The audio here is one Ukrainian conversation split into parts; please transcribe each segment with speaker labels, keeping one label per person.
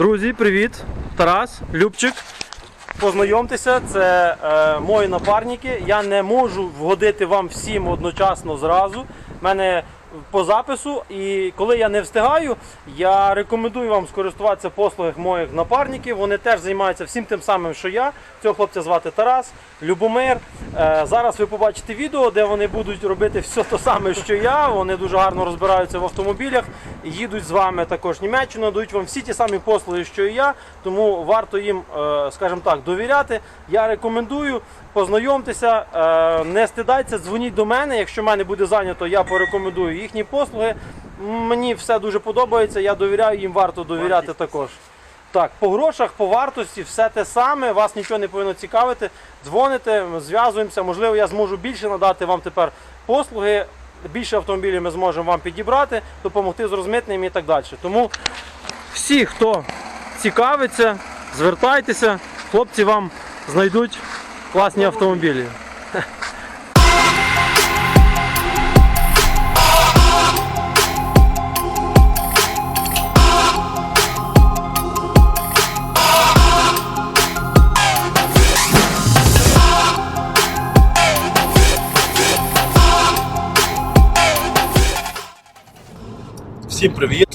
Speaker 1: Друзі, привіт! Тарас, Любчик. Познайомтеся, це е, мої напарники. Я не можу вгодити вам всім одночасно зразу. У мене по запису, і коли я не встигаю, я рекомендую вам скористуватися послугами моїх напарників. Вони теж займаються всім тим самим, що я. Цього хлопця звати Тарас, Любомир. Е, зараз ви побачите відео, де вони будуть робити все те саме, що я. Вони дуже гарно розбираються в автомобілях, їдуть з вами також в Німеччину, дають вам всі ті самі послуги, що і я. Тому варто їм, е, скажімо так, довіряти. Я рекомендую. Познайомтеся, е, не стидайтеся, дзвоніть до мене. Якщо в мене буде зайнято, я порекомендую їхні послуги. Мені все дуже подобається, я довіряю їм, варто довіряти також. Так, по грошах, по вартості, все те саме, вас нічого не повинно цікавити. Дзвоните, зв'язуємося. Можливо, я зможу більше надати вам тепер послуги. Більше автомобілів ми зможемо вам підібрати, допомогти з розмитненням і так далі. Тому всі, хто цікавиться, звертайтеся, хлопці вам знайдуть класні автомобілі.
Speaker 2: Всім привіт!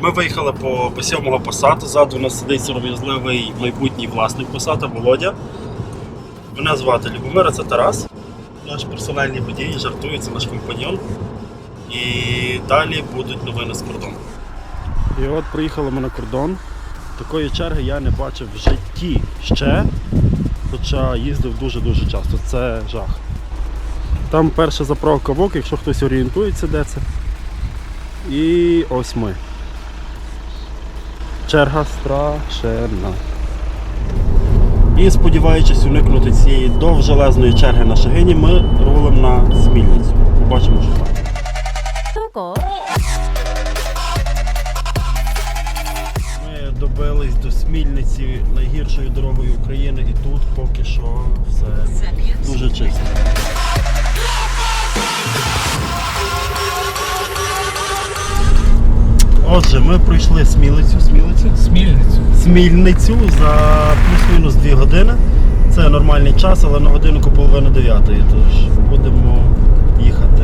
Speaker 2: Ми виїхали по, по сьомого посаду. Ззаду у нас сидить сором'язливий майбутній власник посада Володя. Мене звати Любомир, це Тарас, наш персональний водій, жартує, це наш компаньон. І далі будуть новини з кордону. І от приїхали ми на кордон. Такої черги я не бачив в житті ще, хоча їздив дуже-дуже часто. Це жах. Там перша заправка ВОК, якщо хтось орієнтується, де це. І ось ми. Черга страшенна. І сподіваючись уникнути цієї довжелезної черги на Шагині, ми рулимо на Смільницю. Побачимо, що там. Ми добились до Смільниці найгіршою дорогою України і тут поки що все дуже чисто. Отже, ми пройшли Смілицю, Смілицю.
Speaker 3: Смільницю.
Speaker 2: Смільницю за плюс-мінус 2 години. Це нормальний час, але на годинку половина дев'ятої, тож будемо їхати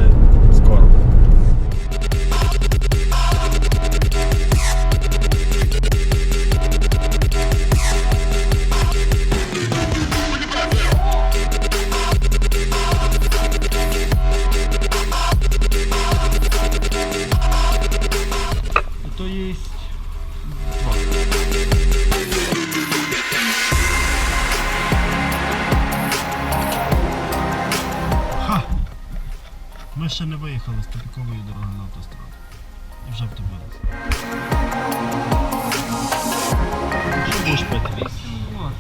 Speaker 2: Ми ще не виїхали з тупікової дороги на автостраду. І вже втомилися. Що будеш пити?
Speaker 3: О.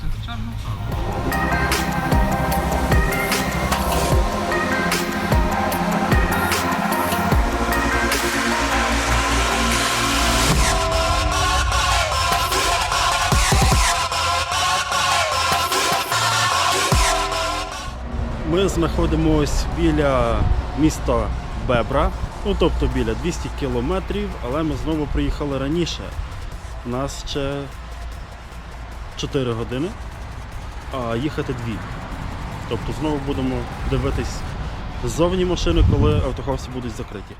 Speaker 2: Ми знаходимося біля міста Бебра, ну тобто біля 200 кілометрів, але ми знову приїхали раніше. У нас ще 4 години, а їхати 2. Тобто знову будемо дивитись ззовні машини, коли автохауси будуть закриті.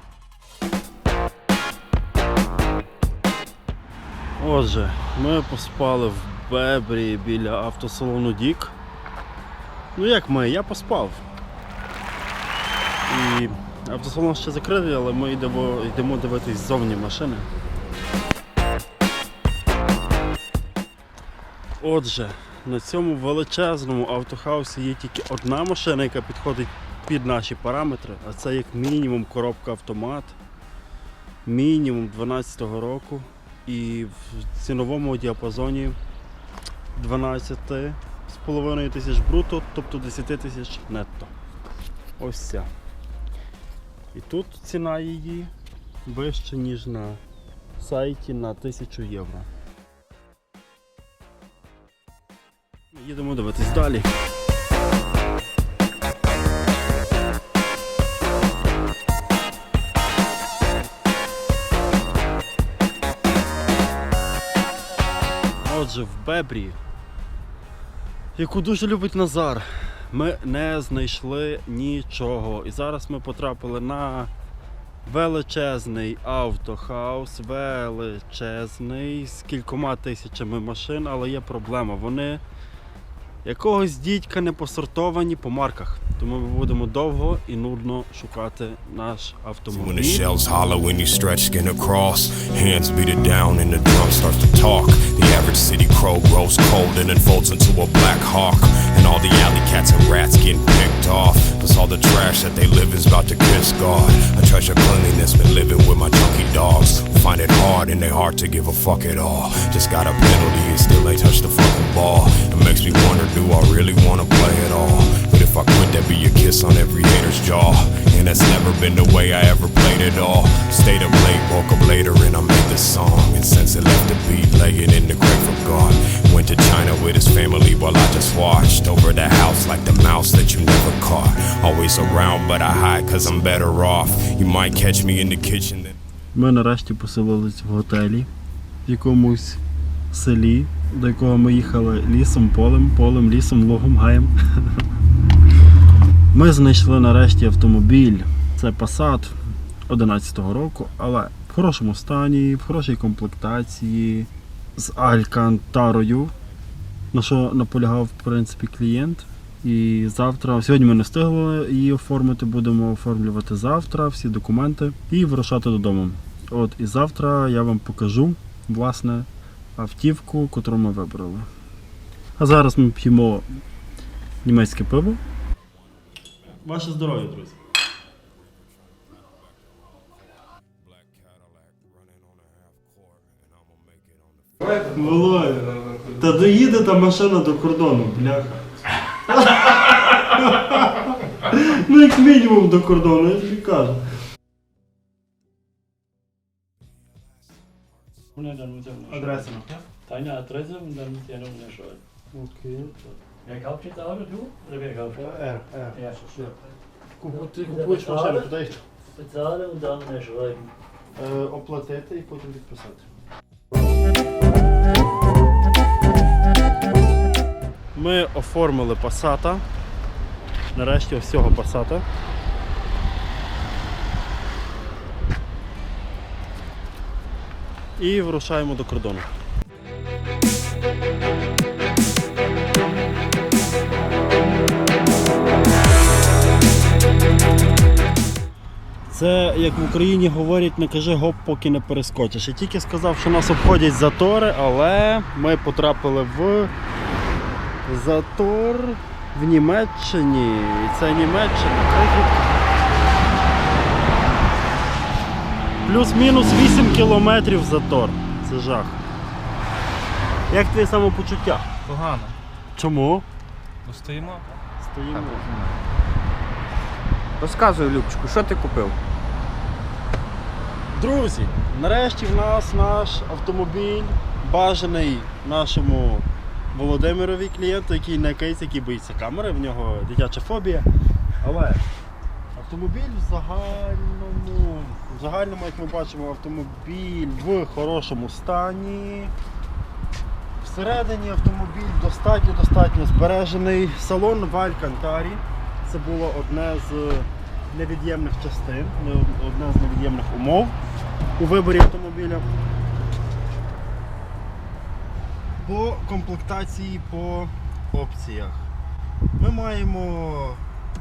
Speaker 2: Отже, ми поспали в Бебрі біля автосалону Дік. Ну як ми, я поспав. І автосалон ще закритий, але ми йдемо, йдемо дивитись ззовні машини. Отже, на цьому величезному автохаусі є тільки одна машина, яка підходить під наші параметри, а це як мінімум коробка автомат, мінімум 12-го року і в ціновому діапазоні 12 з половиною тисяч бруто, тобто 10 тисяч нетто. Ось ця. І тут ціна її вища, ніж на сайті на 1000 євро. Їдемо дивитись далі. пляжі в Бебрі, яку дуже любить Назар, ми не знайшли нічого. І зараз ми потрапили на величезний автохаус, величезний, з кількома тисячами машин, але є проблема. Вони якогось дідька не посортовані по марках. Тому ми будемо довго і нудно шукати наш автомобіль.
Speaker 4: All the trash that they live is about to kiss God. I treasure cleanliness, been living with my junkie dogs. Find it hard in their heart to give a fuck at all. Just got a penalty and still ain't touched the fucking ball. It makes me wonder, do I really wanna play at all? If I quit, be a kiss on every hater's jaw. And that's never been the way I ever played it all. Stayed up late, woke up later, and I made this song. And since it left the beat, laying in the grave of God. Went to China with his family while I just watched over the house like the mouse that you never caught. Always around, but I hide cause I'm better off. You might catch me in the kitchen. Then
Speaker 2: Ми нарешті поселились в готелі в якомусь селі, до якого ми їхали лісом, полем, полем, лісом, логом, гаєм. Ми знайшли нарешті автомобіль. Це Passat 11-го року, але в хорошому стані, в хорошій комплектації, з алькантарою, на що наполягав в принципі клієнт. І завтра, сьогодні ми не встигли її оформити, будемо оформлювати завтра всі документи і вирушати додому. От і завтра я вам покажу власне автівку, яку ми вибрали. А зараз ми п'ємо німецьке пиво. Ваше здоров'я, друзі. Володя, та доїде та машина до кордону, бляха. ну як мінімум до кордону, я тобі кажу.
Speaker 5: Er. Deine Adresse und dann muss er noch unterschreiben.
Speaker 2: Окей.
Speaker 5: Wer kauft jetzt Auto, du? Oder wer kauft?
Speaker 2: Р, Р.
Speaker 5: Ja.
Speaker 2: Ти купуєш машину, подаєш
Speaker 5: Bezahlen und dann unterschreiben.
Speaker 2: е, оплатити і потім підписати. Ми оформили пасата. Нарешті всього пасата. І вирушаємо до кордону. Це як в Україні говорять, не кажи гоп, поки не перескочиш. Я тільки сказав, що нас обходять затори, але ми потрапили в затор в Німеччині. І це Німеччина. Плюс-мінус 8 кілометрів затор. Це жах. Як твоє самопочуття?
Speaker 3: Погано.
Speaker 2: Чому?
Speaker 3: Ну стоїмо.
Speaker 2: Стоїмо.
Speaker 6: Розказуй, Любчику, що ти купив?
Speaker 2: Друзі, нарешті в нас наш автомобіль бажаний нашому Володимирові клієнту, який не кейс, який боїться камери, в нього дитяча фобія. Але автомобіль в загальному, в загальному, як ми бачимо, автомобіль в хорошому стані. Всередині автомобіль достатньо достатньо збережений. Салон в Алькантарі. Це було одне з невід'ємних частин, не одна з невід'ємних умов у виборі автомобіля. По комплектації по опціях. Ми маємо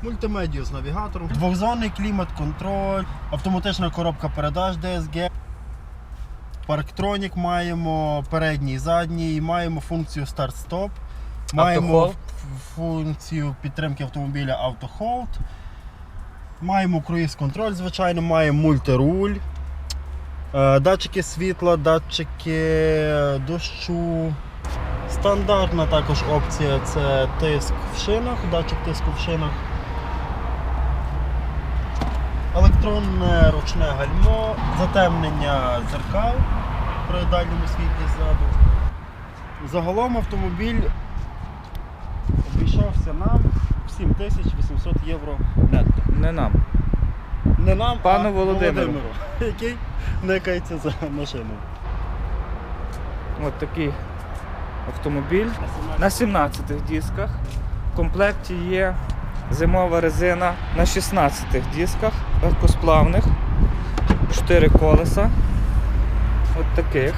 Speaker 2: мультимедію з навігатором, двохзонний клімат-контроль, автоматична коробка передач DSG. Парктронік маємо передній задній, маємо функцію старт-стоп, маємо
Speaker 6: Автохолд.
Speaker 2: функцію підтримки автомобіля автохолд. Маємо круїз-контроль, звичайно, маємо мультируль, е, датчики світла, датчики дощу. Стандартна також опція це тиск в шинах, датчик тиску в шинах. Електронне ручне гальмо, затемнення дзеркал при дальньому світлі ззаду. Загалом автомобіль 7800 євро нетто.
Speaker 6: Не нам.
Speaker 2: Не нам,
Speaker 6: Пану
Speaker 2: а
Speaker 6: Володимиру.
Speaker 2: який никається за машину.
Speaker 6: От такий автомобіль на 17 дисках. В комплекті є зимова резина на 16 дисках легкосплавних, 4 колеса. От таких.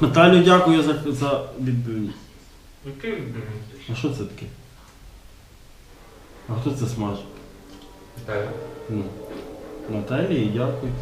Speaker 2: Наталю, дякую за, за відповідь.
Speaker 3: Який відбір?
Speaker 2: А що це таке? А хто це смажив?
Speaker 3: Так.
Speaker 2: Ну. Наталії, дякую.